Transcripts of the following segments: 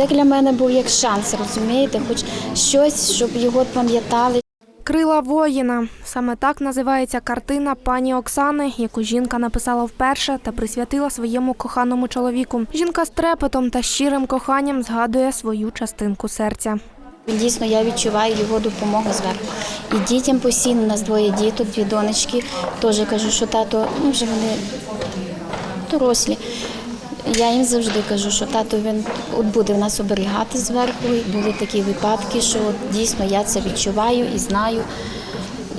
це для мене був як шанс, розумієте, хоч щось, щоб його пам'ятали. Крила воїна саме так називається картина пані Оксани, яку жінка написала вперше та присвятила своєму коханому чоловіку. Жінка з трепетом та щирим коханням згадує свою частинку серця. Дійсно, я відчуваю його допомогу зверху. І дітям постійно, у нас двоє діток, дві донечки. Теж кажу, що тато, ну вже вони дорослі. Я їм завжди кажу, що тато він от буде в нас оберігати зверху. І були такі випадки, що от дійсно я це відчуваю і знаю.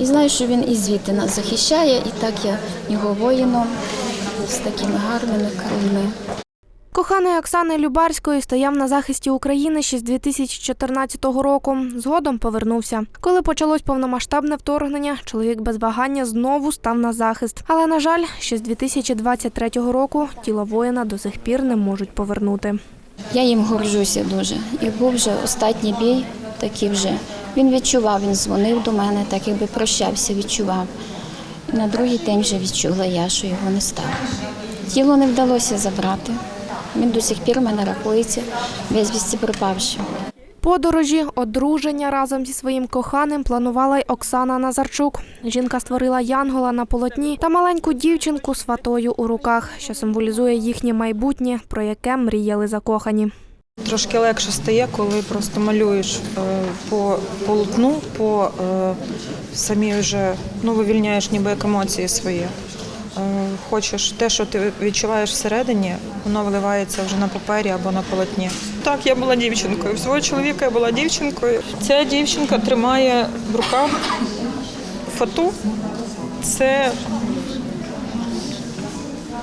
І знаю, що він і звідти нас захищає, і так я його воїном з такими гарними крильми. Коханий Оксани Любарської стояв на захисті України ще з 2014 року. Згодом повернувся. Коли почалось повномасштабне вторгнення, чоловік без вагання знову став на захист. Але на жаль, ще з 2023 року тіло воїна до сих пір не можуть повернути. Я їм горжуся дуже. І був вже останній бій, такий вже. Він відчував, він дзвонив до мене, так якби прощався, відчував. І на другий день вже відчула я, що його не стало. Тіло не вдалося забрати. Він до сих пір у мене рахується безвісті пропавшим. Подорожі, одруження разом зі своїм коханим планувала й Оксана Назарчук. Жінка створила янгола на полотні та маленьку дівчинку з фатою у руках, що символізує їхнє майбутнє, про яке мріяли закохані. Трошки легше стає, коли просто малюєш е, по полотну, по е, самі вже ну, вивільняєш ніби як емоції свої. Хочеш те, що ти відчуваєш всередині, воно виливається вже на папері або на полотні. Так, я була дівчинкою. В свого чоловіка я була дівчинкою. Ця дівчинка тримає в руках фату. Це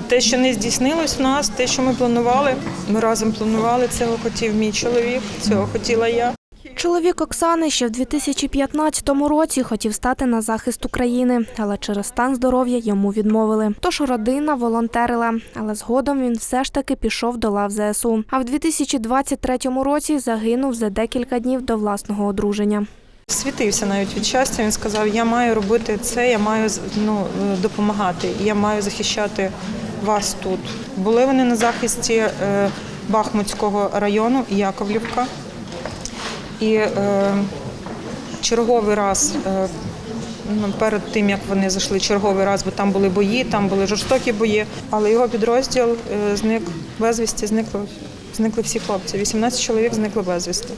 те, що не здійснилось в нас, те, що ми планували. Ми разом планували, цього хотів мій чоловік, цього хотіла я. Чоловік Оксани ще в 2015 році хотів стати на захист України, але через стан здоров'я йому відмовили. Тож родина волонтерила, але згодом він все ж таки пішов до лав ЗСУ. А в 2023 році загинув за декілька днів до власного одруження. Світився навіть від щастя. Він сказав: Я маю робити це, я маю ну, е, допомагати, я маю захищати вас тут. Були вони на захисті е, Бахмутського району Яковлівка. І е, черговий раз, е, ну, перед тим як вони зайшли черговий раз, бо там були бої, там були жорстокі бої. Але його підрозділ е, зник безвісті, зникли, зникли всі хлопці. 18 чоловік зникли безвісти.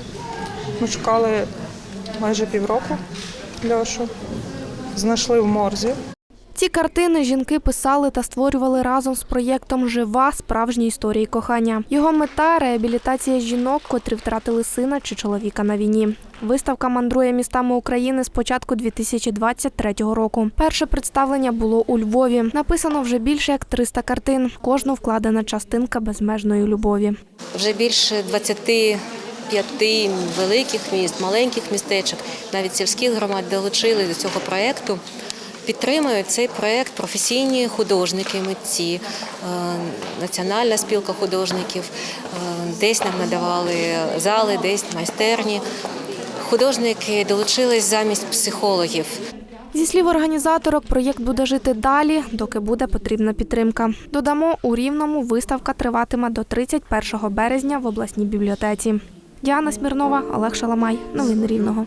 Ми шукали майже півроку Льошу. Знайшли в морзі. Ці картини жінки писали та створювали разом з проєктом Жива справжні історії кохання. Його мета реабілітація жінок, котрі втратили сина чи чоловіка на війні. Виставка мандрує містами України з початку 2023 року. Перше представлення було у Львові. Написано вже більше як 300 картин. Кожну вкладена частинка безмежної любові. Вже більше 25 великих міст, маленьких містечок, навіть сільських громад долучили до цього проєкту. Підтримують цей проєкт професійні художники, митці, е, Національна спілка художників. Е, Десь нам надавали зали, десь майстерні. Художники долучились замість психологів. Зі слів організаторок, проєкт буде жити далі, доки буде потрібна підтримка. Додамо, у Рівному виставка триватиме до 31 березня в обласній бібліотеці. Діана Смірнова, Олег Шаламай. Новини Рівного.